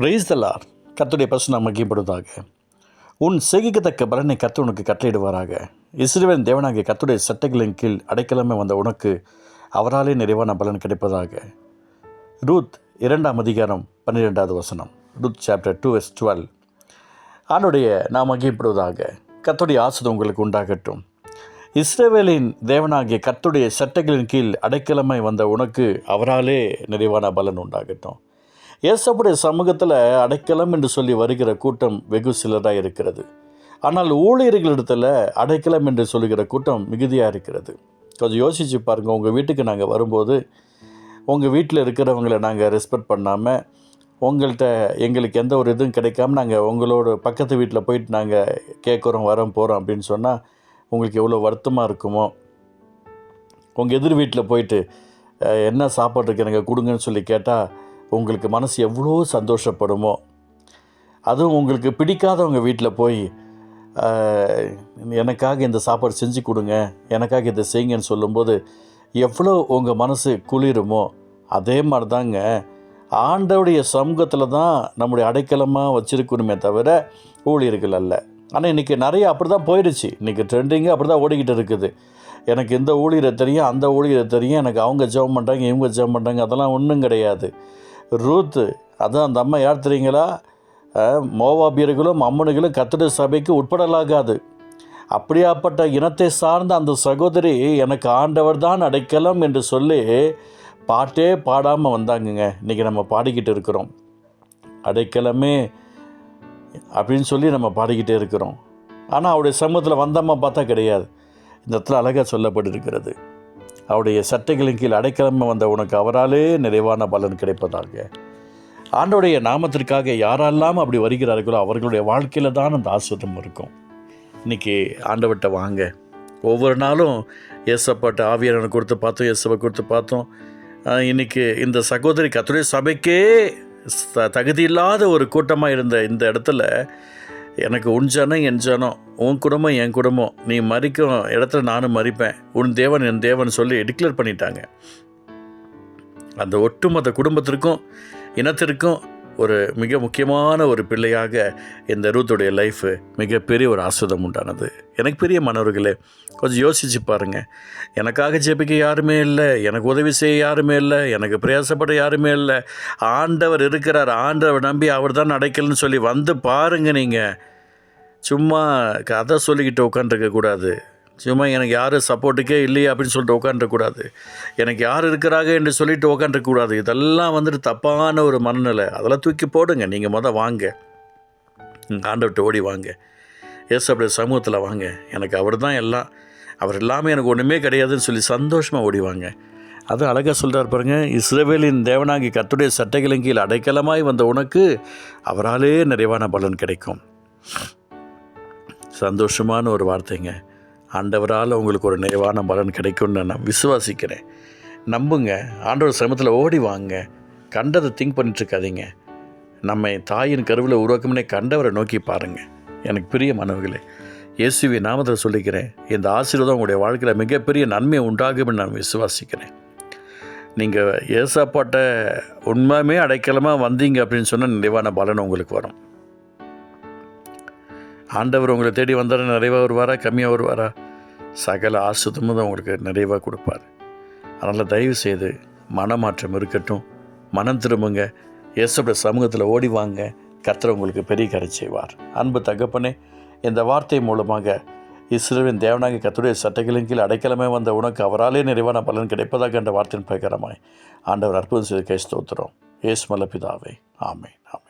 பிரைஸ்தலார் கத்துடைய பசு நாம் மகிப்படுவதாக உன் செய்கிக்கத்தக்க பலனை கத்து உனக்கு கட்டளையிடுவாராக. இஸ்ரேவன் தேவனாகிய கத்துடைய சட்டைகளின் கீழ் அடைக்கலமே வந்த உனக்கு அவராலே நிறைவான பலன் கிடைப்பதாக. ரூத் இரண்டாம் அதிகாரம் பன்னிரெண்டாவது வசனம். ரூத் சாப்டர் டூ எஸ் டுவெல் ஆண்டுடைய நாம் மகிப்படுவதாக கத்துடைய ஆசிரியம் உங்களுக்கு உண்டாகட்டும். இஸ்ரேவேலின் தேவனாகிய கத்துடைய சட்டைகளின் கீழ் அடைக்கலமை வந்த உனக்கு அவராலே நிறைவான பலன் உண்டாகட்டும். இயேசப்புடைய சமூகத்தில் அடைக்கலம் என்று சொல்லி வருகிற கூட்டம் வெகு சிலராக இருக்கிறது. ஆனால் ஊழியர்களிடத்தில் அடைக்கலம் என்று சொல்லுகிற கூட்டம் மிகுதியாக இருக்கிறது. கொஞ்சம் யோசித்து பாருங்கள் உங்கள் வீட்டுக்கு நாங்கள் வரும்போது உங்கள் வீட்டில் இருக்கிறவங்கள நாங்கள் ரெஸ்பெக்ட் பண்ணாமல் உங்கள்கிட்ட எங்களுக்கு எந்த ஒரு இதுவும் கிடைக்காம நாங்கள் உங்களோட பக்கத்து வீட்டில் போயிட்டு நாங்கள் கேட்குறோம் வரோம் போகிறோம் அப்படின்னு சொன்னால் உங்களுக்கு எவ்வளோ வருத்தமாக இருக்குமோ? உங்கள் எதிர் வீட்டில் போயிட்டு என்ன சாப்பாடு இருக்கு எனக்கு கொடுங்கன்னு சொல்லி கேட்டால் உங்களுக்கு மனசு எவ்வளோ சந்தோஷப்படுமோ அதுவும் உங்களுக்கு பிடிக்காதவங்க வீட்டில் போய் எனக்காக இந்த சாப்பாடு செஞ்சு கொடுங்க எனக்காக இதை செய்யுங்கன்னு சொல்லும்போது எவ்வளோ உங்கள் மனசு குளிருமோ அதே மாதிரி தாங்க ஆண்டவுடைய சமூகத்தில் தான் நம்முடைய அடைக்கலமாக வச்சுருக்கணுமே தவிர ஊழியர்கள் அல்ல. ஆனால் இன்றைக்கி நிறைய அப்படி தான் போயிடுச்சு. இன்றைக்கி ட்ரெண்டிங்கு அப்படி தான் ஓடிக்கிட்டு இருக்குது. எனக்கு இந்த ஊழியரை தெரியும் அந்த ஊழியரை தெரியும் எனக்கு அவங்க ஜெபம் பண்ணுறாங்க இவங்க ஜெபம் பண்ணுறாங்க அதெல்லாம் ஒன்றும் கிடையாது. ரூத்து. அதான் அந்த அம்மா யார் தெரியுங்களா? மோவாபியர்களும் அம்மனுகளும் கத்திர சபைக்கு உட்படலாகாது. அப்படியாப்பட்ட இனத்தை சார்ந்த அந்த சகோதரி எனக்கு ஆண்டவர் தான் அடைக்கலம் என்று சொல்லி பாட்டே பாடாமல் வந்தாங்கங்க. இன்றைக்கி நம்ம பாடிக்கிட்டு இருக்கிறோம். அடைக்கலமே அப்படின்னு சொல்லி நம்ம பாடிக்கிட்டே இருக்கிறோம். ஆனால் அவருடைய சமூகத்தில் வந்தம்மா பார்த்தா கிடையாது. இந்த இடத்துல அழகாக சொல்லப்பட்டிருக்கிறது. அவருடைய சட்டைகளின் கீழ் அடைக்கலமை வந்த உனக்கு அவராலே நிறைவான பலன் கிடைப்பதாக. ஆண்டோடைய நாமத்திற்காக யாரெல்லாம் அப்படி வருகிறார்களோ அவர்களுடைய வாழ்க்கையில் தான் அந்த ஆசிரியம் இருக்கும். இன்றைக்கி ஆண்டவர்கிட்ட வாங்க. ஒவ்வொரு நாளும் ஏசப்பாட்ட ஆவியரனை கொடுத்து பார்த்தோம் இயேசப்பை கொடுத்து பார்த்தோம். இன்றைக்கி இந்த சகோதரி கத்துடைய சபைக்கே த தகுதி இல்லாத ஒரு கூட்டமாக இருந்த இந்த இடத்துல எனக்கு உன் ஜனம் என் ஜனம். உன் குடும்பம் என் குடும்பம். நீ மறிக்கும் இடத்துல நானும் மறிப்பேன். உன் தேவன் என் தேவன் சொல்லி டிக்ளேர் பண்ணிட்டாங்க. அந்த ஒட்டுமொத்த குடும்பத்திற்கும் இனத்திற்கும் ஒரு மிக முக்கியமான ஒரு பிள்ளையாக இந்த ரூத்துடைய லைஃபு மிகப்பெரிய ஒரு ஆஸ்வதம் உண்டானது. எனக்கு பெரிய மனவர்களே கொஞ்சம் யோசிச்சு பாருங்கள் எனக்காக ஜெபிக்க யாருமே இல்லை எனக்கு உதவி செய்ய யாருமே இல்லை எனக்கு பிரயாசப்பட யாருமே இல்லை. ஆண்டவர் இருக்கிறார் ஆண்டவர் நம்பி அவர் தான் நடக்கலன்னு சொல்லி வந்து பாருங்கள் நீங்கள் சும்மா கதை சொல்லிக்கிட்டு உட்காந்துருக்க கூடாது சும்மா எனக்கு யாரும் சப்போர்ட்டுக்கே இல்லையே அப்படின்னு சொல்லிட்டு உட்காந்துருக்கூடாது எனக்கு யார் இருக்கிறாங்க என்று சொல்லிட்டு உட்காந்துருக்கக்கூடாது இதெல்லாம் வந்துட்டு தப்பான ஒரு மனநிலை. அதெல்லாம் தூக்கி போடுங்க. நீங்கள் மொதல் வாங்க. ஆண்டவர்கிட்ட ஓடி வாங்க. எஸ் அப்படி சமூகத்தில் வாங்க. எனக்கு அவர் தான் எல்லாம். அவர் இல்லாமல் எனக்கு ஒன்றுமே கிடையாதுன்னு சொல்லி சந்தோஷமாக ஓடி வாங்க. அது அழகாக சொல்கிறார் பாருங்க. இஸ்ரேவேலின் தேவனாகி கத்துடைய சட்டைகளின் கீழ் அடைக்கலமாய் வந்த உனக்கு அவராலே நிறைவான பலன் கிடைக்கும். சந்தோஷமான ஒரு வார்த்தைங்க. ஆண்டவரால் உங்களுக்கு ஒரு நிறைவான பலன் கிடைக்கும்னு நான் விசுவாசிக்கிறேன். நம்புங்க ஆண்டவர் சிரமத்தில் ஓடி வாங்க. கண்டதை திங்க் பண்ணிட்டுருக்காதீங்க. நம்ம நம்மை தாயின் கருவில் உருவாக்கும்னே கண்டவரை நோக்கி பாருங்கள் எனக்கு பிரிய மனவுகளே இயேசுவி நாமத்தில் சொல்லிக்கிறேன் இந்த ஆசீர்வாதம் உங்களுடைய வாழ்க்கையில் மிகப்பெரிய நன்மை உண்டாகும்னு நான் விசுவாசிக்கிறேன். நீங்கள் ஏசாப்பாட்டை உண்மையுமே அடைக்கலமாக வந்தீங்க அப்படின்னு சொன்னால் நிறைவான பலன் உங்களுக்கு வரும். ஆண்டவர் உங்களை தேடி வந்தால் நிறைவாக வருவாரா கம்மியாக வருவாரா? சகல ஆசுதமும் தான் உங்களுக்கு நிறைவாக கொடுப்பார். அதனால் தயவு செய்து மனமாற்றம் இருக்கட்டும். மனம் திரும்புங்க. இயேசுடைய சமூகத்தில் ஓடி வாங்க. கர்த்தர் உங்களுக்கு பெரிய கரை செய்வார். அன்பு தகப்பனே இந்த வார்த்தை மூலமாக இஸ்ரேலின் தேவனாங்க கத்துடைய சட்டைகளின் கீழ் அடைக்கலமே வந்த உனக்கு அவராலே நிறைவான பலன் கிடைப்பதாக என்ற வார்த்தையின் பிரகாரமாய் ஆண்டவர் அற்புதம் செய்து கைஸ்தோத்திரம் ஏசுமல்ல பிதாவே ஆமை ஆமை